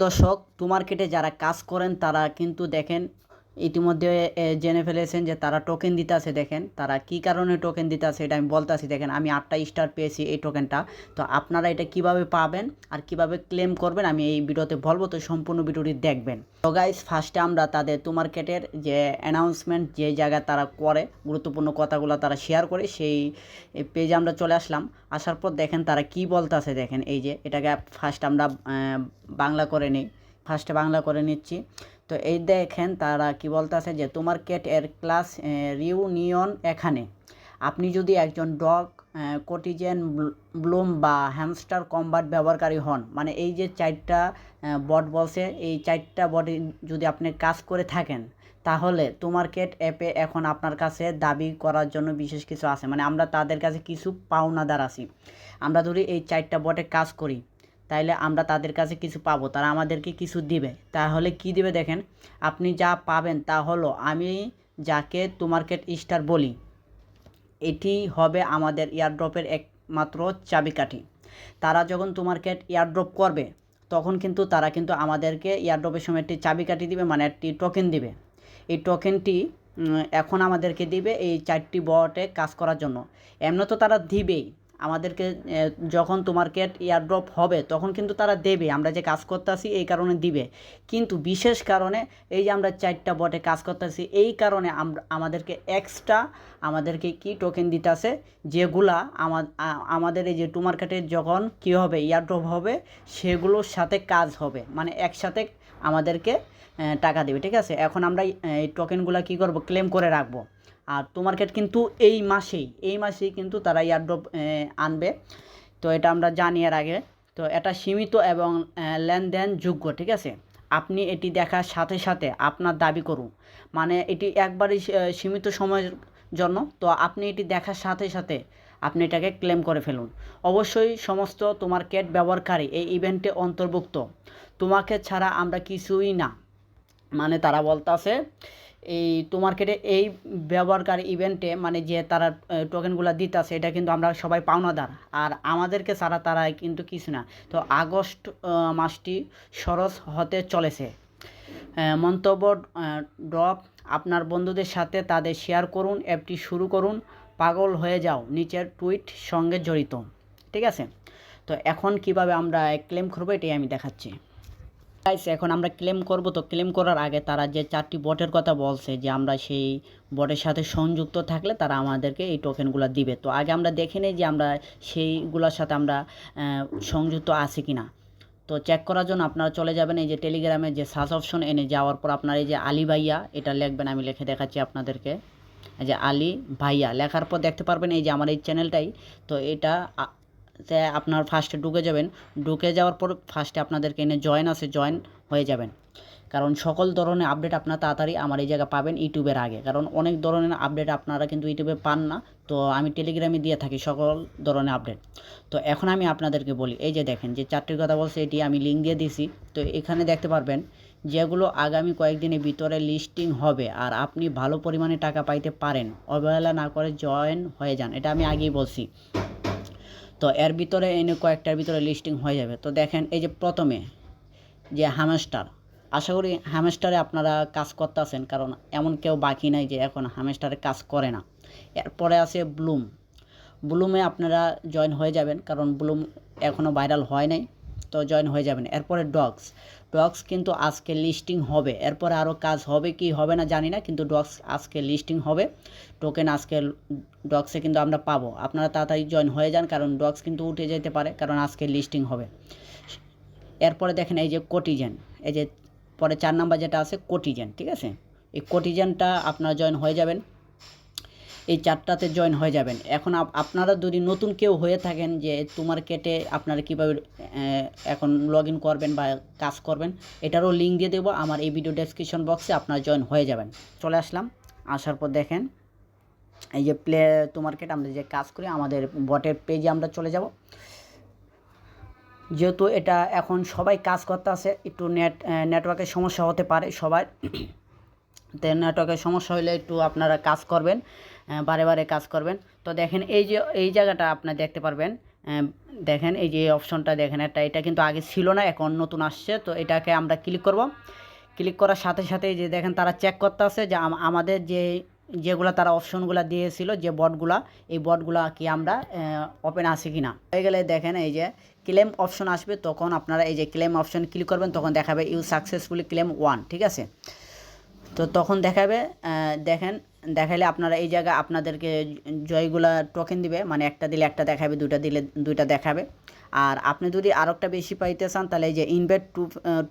দর্শক টু মার্কেটে যারা কাজ করেন তারা কিন্তু দেখেন ইতিমধ্যে জেনে ফেলেছেন যে তারা টোকেন দিতে আছে দেখেন। তারা কি কারণে টোকেন দিতে আছে এটা আমি বলতে আছি দেখেন। আমি আটটা স্টার পেয়েছি এই টোকেনটা তো আপনারা এটা কীভাবে পাবেন আর কীভাবে ক্লেম করবেন, আমি এই ভিডিওতে বলব। তো সম্পূর্ণ ভিডিওটি দেখবেন। তো গাইস ফার্স্টে আমরা তাদের টু মার্কেটের যে অ্যানাউন্সমেন্ট যে জায়গায় তারা করে, গুরুত্বপূর্ণ কথাগুলো তারা শেয়ার করে, সেই পেজে আমরা চলে আসলাম। আসার পর দেখেন তারা কি বলতে আছে দেখেন। এই যে, এটাকে ফার্স্ট আমরা বাংলা করে নিই। ফার্স্টে বাংলা করে নিচ্ছি। তো এই দেখেন তারা কি বলতে আছে যে, তোমার কেট এর ক্লাস রিউনিয়ন এখানে। আপনি যদি একজন ডগ কোটিজেন ব্লুম বা হ্যামস্টার কম্বাট ব্যবহারকারী হন মানে এই যে চারটা বট বলছে, এই চারটা বটে যদি আপনি কাজ করে থাকেন, তাহলে তোমার কেট অ্যাপে এখন আপনার কাছে দাবি করার জন্য বিশেষ কিছু আছে। মানে আমরা তাদের কাছে কিছু পাওনাদার আছি। আমরা ধরি এই চারটা বটে কাজ করি তাইলে আমরা তাদের কাছে কিছু পাবো, তারা আমাদেরকে কিছু দিবে। তাহলে কি দিবে দেখেন, আপনি যা পাবেন তা হলো, আমি যাকে তোমার্কেট স্টার বলি, এটি হবে আমাদের এয়ারড্রপের একমাত্র চাবিকাঠি। তারা যখন তোমার্কেট এয়ারড্রপ করবে, তখন কিন্তু তারা কিন্তু আমাদেরকে এয়ারড্রপের সময় একটি চাবিকাঠি দিবে মানে একটি টোকেন দিবে। এই টোকেনটি এখন আমাদেরকে দিবে এই চারটি বটে কাজ করার জন্য। এমনি তো তারা দিবেই। আমাদেরকে যখন তোমার কেট এয়ারড্রপ হবে, তখন কিন্তু তারা দেবে। আমরা যে কাজ করতেছি, এই কারণে দিবে। কিন্তু বিশেষ কারণে, এই যে আমরা চারটা বটে কাজ করতেছি, এই কারণে আমরা আমাদেরকে এক্সট্রা আমাদেরকে কি টোকেন দিতেছে, যেগুলা আমা- আমাদের এই যে টু মার্কেটের যখন কী হবে এয়ারড্রপ হবে, সেগুলোর সাথে কাজ হবে। মানে একসাথে আমাদেরকে টাকা দেবে, ঠিক আছে? এখন আমরা এই- টোকেনগুলো কী করব? ক্লেম করে রাখব। আর টু মার্কেট কিন্তু এই মাসেই এই মাসেই কিন্তু তারা এয়ারড্রপ আনবে। তো এটা আমরা জানি এর আগে। তো এটা সীমিত এবং লেনদেন যোগ্য ঠিক আছে? আপনি এটি দেখার সাথে সাথে আপনার দাবি করুন। মানে এটি একবারই সীমিত সময়ের জন্য। তো আপনি এটি দেখার সাথে সাথে আপনি এটাকে ক্লেম করে ফেলুন। অবশ্যই সমস্ত তোমার কেট ব্যবহারকারী এই ইভেন্টে অন্তর্ভুক্ত। তোমাকে ছাড়া আমরা কিছুই না। মানে তারা বলতাছে, এই তোমার কেটে এই ব্যবহারকারী ইভেন্টে মানে যে তারা টোকেনগুলো দিতেছে, এটা কিন্তু আমরা সবাই পাওনাদার। আর আমাদেরকে ছাড়া তারা কিন্তু কিছু না। তো আগস্ট মাসটি সরস হতে চলেছে। মন্তব্য ড্রপ আপনার বন্ধুদের সাথে তাদের শেয়ার করুন অ্যাপটি শুরু করুন। পাগল হয়ে যাও, নিচের টুইট সঙ্গে জড়িত। ঠিক আছে? তো এখন কীভাবে আমরা ক্লেম করব এটাই আমি দেখাচ্ছি। গাইস এখন আমরা ক্লেম করব, তো ক্লেম করার আগে তারা যে চারটি বটের কথা বলছে যে আমরা সেই বটের সাথে সংযুক্ত থাকলে তারা আমাদেরকে এই টোকেনগুলো দিবে। তো আগে আমরা দেখে নিই যে আমরা সেইগুলোর সাথে আমরা সংযুক্ত আছি কি না তো চেক করার জন্য আপনারা চলে যাবেন এই যে টেলিগ্রামে যে সার্চ অপশন এনে যাওয়ার পর আপনার এই যে আলী ভাইয়া, এটা লিখবেন, আমি লিখে দেখাচ্ছি আপনাদেরকে। যে আলী ভাইয়া লেখার পর দেখতে পারবেন এই যে আমার এই চ্যানেলটাই। তো এটা আপনার ফার্স্টে ঢুকে যাবেন। ঢুকে যাওয়ার পর ফার্স্টে আপনাদেরকে এনে জয়েন আছে জয়েন হয়ে যাবেন। কারণ সকল ধরনের আপডেট আপনারা তাড়াতাড়ি আমার এই জায়গায় পাবেন ইউটিউবের আগে। কারণ অনেক ধরনের আপডেট আপনারা কিন্তু ইউটিউবে পান না। তো আমি টেলিগ্রামে দিয়ে থাকি সকল ধরনের আপডেট তো এখন আমি আপনাদেরকে বলি, এই যে দেখেন যে চারটির কথা বলছে, এটি আমি লিঙ্ক দিয়ে দিছি তো এখানে দেখতে পারবেন যেগুলো আগামী কয়েকদিনের ভিতরে লিস্টিং হবে আর আপনি ভালো পরিমাণে টাকা পাইতে পারেন। অবহেলা না করে জয়েন হয়ে যান, এটা আমি আগেই বলছি। তো এর ভিতরে এনে কয়েকটার ভিতরে লিস্টিং হয়ে যাবে। তো দেখেন এই যে প্রথমে যে হ্যামস্টার আশা করি হ্যামস্টারে আপনারা কাজ করতেছেন, কারণ এমন কেউ বাকি নাই যে এখন হ্যামস্টারে কাজ করে না। এরপরে আছে ব্লুম ব্লুমে আপনারা জয়েন হয়ে যাবেন, কারণ ব্লুম এখনও ভাইরাল হয় নাই। তো জয়েন হয়ে যাবেন। এরপরে ডগস ডগস কিন্তু আজকে লিস্টিং হবে। এরপরে আরও কাজ হবে কি হবে না জানি না, কিন্তু ডগস আজকে লিস্টিং হবে। টোকেন আজকে ডগসে কিন্তু আমরা পাবো। আপনারা তাড়াতাড়ি জয়েন হয়ে যান, কারণ ডগস কিন্তু উঠে যেতে পারে, কারণ আজকে লিস্টিং হবে। এরপরে দেখেন এই যে কোটিজেন এই যে পরে চার নাম্বার যেটা আছে কোটিজেন ঠিক আছে? এই কোটিজেনটা আপনারা জয়েন হয়ে যাবেন। এই চারটাতে জয়েন হয়ে যাবেন। এখন আপ- আপনারা যদি নতুন কেউ হয়ে থাকেন যে তোমার কেটে আপনারা কীভাবে এখন লগ ইন করবেন বা কাজ করবেন, এটারও লিঙ্ক দিয়ে দেবো। আমার এই ভিডিও ডেসক্রিপশন বক্সে আপনারা জয়েন হয়ে যাবেন। চলে আসলাম। আসার পর দেখেন, এই যে প্লে তোমার কেটে আমরা যে কাজ করি, আমাদের বটের পেজে আমরা চলে যাব। যেহেতু এটা এখন সবাই কাজ করতে আছে, একটু নেট নেটওয়ার্কের সমস্যা হতে পারে সবার। তো নেটওয়ার্কের সমস্যা হলে একটু আপনারা কাজ করবেন। বারে বারে কাজ করবেন। তো দেখেন এই যে, এই জায়গাটা আপনারা দেখতে পারবেন। দেখেন এই যে অপশনটা দেখেন, একটা এটা কিন্তু আগে ছিল না, এখন নতুন আসছে। তো এটাকে আমরা ক্লিক করব। ক্লিক করার সাথে সাথে যে দেখেন তারা চেক করতে আছে যে আম- আমাদের যে, যেগুলো তারা অপশনগুলো দিয়েছিল, যে বটগুলা, এই বটগুলা কি আমরা ওপেন আছে কি না হয়ে গেলে দেখেন এই যে ক্লেম অপশন আসবে, তখন আপনারা এই যে ক্লেম অপশন ক্লিক করবেন, তখন দেখাবে ইউ সাকসেসফুলি ক্লেম ওয়ান ঠিক আছে? তো তখন দেখাবে দেখেন দেখাইলে আপনারা এই জায়গায় আপনাদেরকে জয়গুলা টোকেন দিবে মানে একটা দিলে একটা দেখাবে, দুইটা দিলে দুইটা দেখাবে। আর আপনি যদি আরও একটা বেশি পাইতে চান, তাহলে এই যে invite to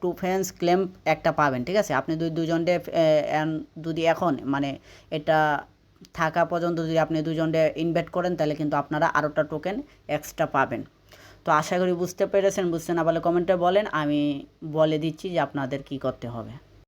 two friends claim একটা পাবেন, ঠিক আছে? আপনি দুই দুজনডে যদি এখন মানে এটা থাকা পর্যন্ত যদি আপনি দুজনডে ইনভেট করেন, তাহলে কিন্তু আপনারা আরোটা টোকেন এক্সট্রা পাবেন। তো আশা করি বুঝতে পেরেছেন, বুঝতে না পারলে কমেন্টে বলেন, আমি বলে দিচ্ছি যে আপনাদের কি করতে হবে।